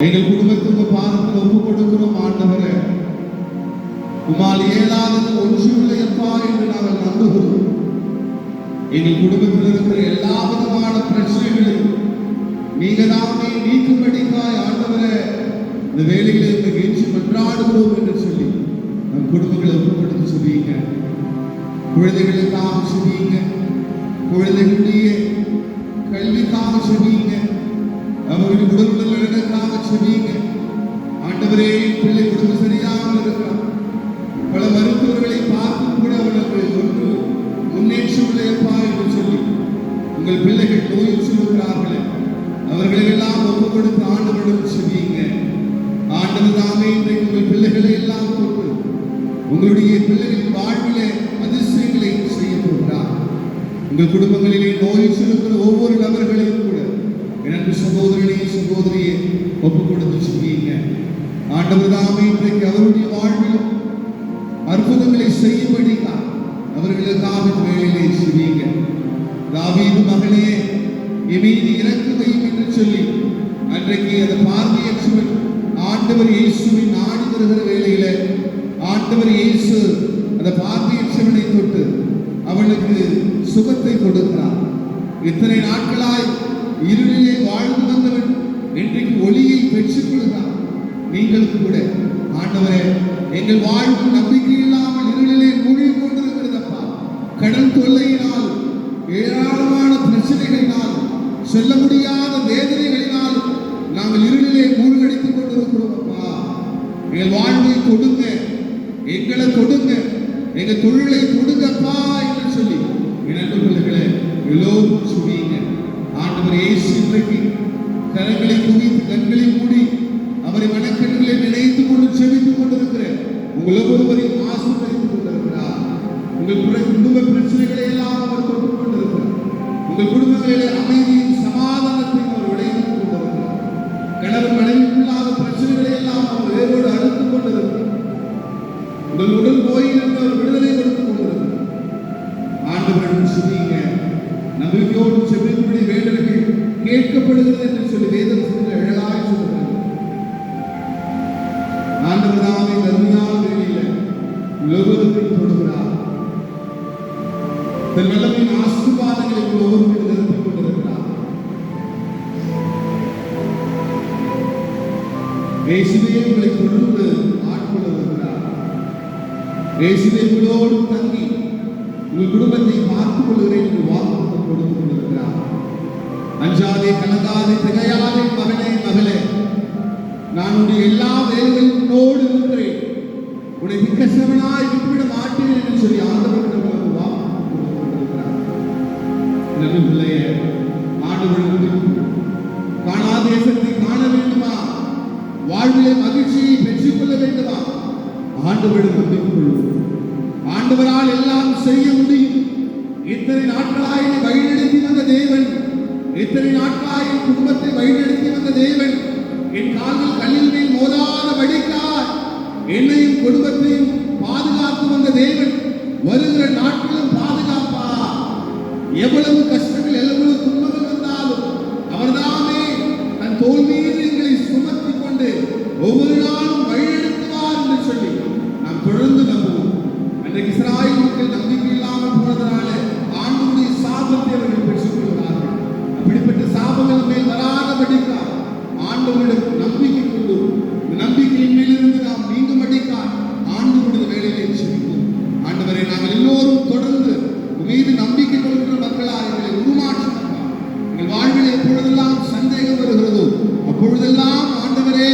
எங்கள் குடும்பத்துக்கு பாதத்தில் ஒப்பு கொடுக்கிறோம் ஆண்டவரே. உமால் ஏதாவது ஒன்று இல்லையப்பா என்று நாங்கள் நம்புகிறோம். எங்கள் குடும்பத்தில் இருக்கிற எல்லா விதமான பிரச்சனைகளையும் நீங்க தாமே நீக்கும்படிக்காய் ஆண்டவரே இந்த வேலைகளை இருந்து கெஞ்சி மன்றாடுகிறோம் என்று சொல்லி நம் குடும்பங்களை ஒப்பு கொடுத்து சொல்லிங்க குழந்தைகளுக்காக சொல்லிங்க குழந்தைகளுடைய கல்விக்காக சொல்லிங்க அவர்கள் குடும்ப நலனுக்காக செவியுங்க ஆண்டவரே பிள்ளை குடும்பம் சரியாமல் இருக்கலாம். பல மருத்துவர்களை பார்த்தும் கூட அவர்கள் ஒன்று முன்னேற்றம் இல்லையப்பா என்று சொல்லி உங்கள் பிள்ளைகள் நோய் சொல்லுகிறார்களே அவர்களெல்லாம் ஒப்பு கொடுத்து ஆண்டவரிடம் செவியுங்க ஆண்டவர் தாமே இன்றைக்கு உங்கள் பிள்ளைகளை எல்லாம் கொண்டு உங்களுடைய பிள்ளைகளின் வாழ்விலே அதிசயங்களை செய்ய போகிறார். உங்கள் குடும்பங்களிலே நோய் சுருக்கிற ஒவ்வொரு நபர்களையும் கூட எனக்கு சகோதரனே சகோதரியை ஒப்பு கொடுத்து சொல்லிங்க ஆண்டவர்தாமே இன்றைக்கு அவருடைய வாழ்விலும் அற்புதங்களை செய்யும்படி அவர்களுக்காக இந்த வேலையிலே செய்வீங்க தாவீது மகனே இமீது இறக்கு வையும் என்று சொல்லி அன்றைக்கு அந்த பார்வையற்றவன் ஆண்டவர் இயேசுவை நாடி வருகிற வேளையில ஆண்டவர் இயேசு அந்த பார்வையற்றவனை தொட்டு அவனுக்கு சுகத்தை கொடுக்கிறார். இத்தனை நாட்களாய் இருளிலே வாழ்ந்து வந்தவன் இன்றைக்கு ஒளியை பெற்றுக் கொள்கிறான் நீங்கள் கூட. ஆண்டவரே எங்கள் வாழ்வு நம்பிக்கை இல்லாமல் இருளிலே மூழ்கி கொண்டிருக்கிறதப்பா கடல் தொல்லையினால் ஏராளமான பிரச்சனைகளினால் சொல்ல முடியாத வேதனைகளினால் நாங்கள் இருளிலே மூழ்கடித்துக் கொண்டிருக்கிறோம் அப்பா எங்கள் வாழ்வை கொடுங்க எங்களை கொடுங்க எங்க தொழிலை கொடுங்கப்பா என்று சொல்லி என் அன்பு எல்லோரும் சொல்லிங்க ஆண்டவர் இயேசு இன்றைக்கு கரங்களை குவித்து கண்களை மூடி அவரை மனக்கண்களை நினைத்துக் கொண்டு செவித்துக் கொண்டிருக்கிறேன் உங்கள் ஒவ்வொருவரையும் ஆசீர்வதித்துக் கொண்டிருக்கிறார். உங்கள் குடும்ப பிரச்சனைகளை எல்லாம் அவர் தொட்டு கொண்டிருக்கிறார். உங்கள் குடும்பங்களிலே அமைதியும் சமாதானத்தையும் அவர் விளைவித்துக் கொண்டிருக்கிறார். கணவன் மனைவிக்குள்ளாத பிரச்சனைகளை எல்லாம் அவர் வேரோடு அறுத்துக் கொண்டிருக்கிறார். உங்கள் உடல் நோயிலிருந்து அவர் விடுதலை கொடுத்துக் கொண்டிருக்கிறார். ஆண்டவரிடம் சொல்லிங்க நம்பிக்கையோடு செவிக்கும்படி வெளிப்படுகிறது என்று சொல்லி வேதத்தில் அழகாய் சொல்லுகிறது ஆண்டவர் தாமே கருமையான வேலையில தொடுகிறார். தன் வல்லமையின் ஆசீர்வாதங்களை நிரப்பிக் கொண்டிருக்கிறார். இயேசுவே உங்களை தொடர்ந்து ஆட்கொள்ள வருகிறார். இயேசுவே உங்களோடு கலங்காதே திகையாதே மகனே மகளே. நான் உடைய எல்லா வேலைகளோடு இருக்கிறேன் உன்னை மிக்கசவனாய் விட்டுவிட மாட்டேன் என்று சொல்லி ஆண்டவரிடம் நமக்கு வாக்கு காணா தேசத்தை காண வேண்டுமா? வாழ்விலே மகிழ்ச்சியை பெற்றுக்கொள்ள வேண்டுமா? ஆண்டவரிடம் நம்பிக்கை ஆண்டவரால் எல்லாம் செய்ய முடியும். இத்தனை நாட்களாய் வழி வழிநடத்தி வந்த தேவன் இத்தனை நாட்களாய் என் குடும்பத்தை வழிநடத்தி வந்த தேவன் என் காலில் கல்லில் மேல் மோதாத வழிக்காய் என்னையும் குடும்பத்தையும் பாதுகாத்து வந்த தேவன் வருகிற நாட்களும் பாதுகாப்பா. எவ்வளவு கஷ்டங்கள் எவ்வளவு துன்பங்கள் வந்தாலும் அவர்தாமே தன் தோல் மீது எங்களை சுமத்தி கொண்டு ஒவ்வொரு நாளும் வழிநடத்துவார் என்று சொல்லி நாம் தொடர்ந்து நம்புவோம். அன்றைக்கு இஸ்ராயல் ஆண்டவரிடம் நம்பிக்கை கொண்டு நம்பிக்கையின் மேலிருந்து நாம் மீண்டும் அடிக்கார் ஆண்டவருடைய வேலையை செய்வோம் ஆண்டவரை நாம் எல்லோரும் தொடர்ந்து மீது நம்பிக்கை கொள்கிற மக்களாக எங்களை உருமாற்றுவார் எங்கள் வாழ்வில் எப்பொழுதெல்லாம் சந்தேகம் வருகிறதோ அப்பொழுதெல்லாம் ஆண்டவரே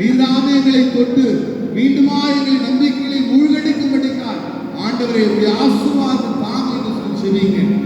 நீதாமே எங்களை தொட்டு மீண்டுமா எங்களை நம்பிக்கைகளை மூழ்கடிக்கும்படிக்கார் ஆண்டவரை உடைய ஆசீர்வாதம் தாங்க என்று சொல்லி செய்வீங்க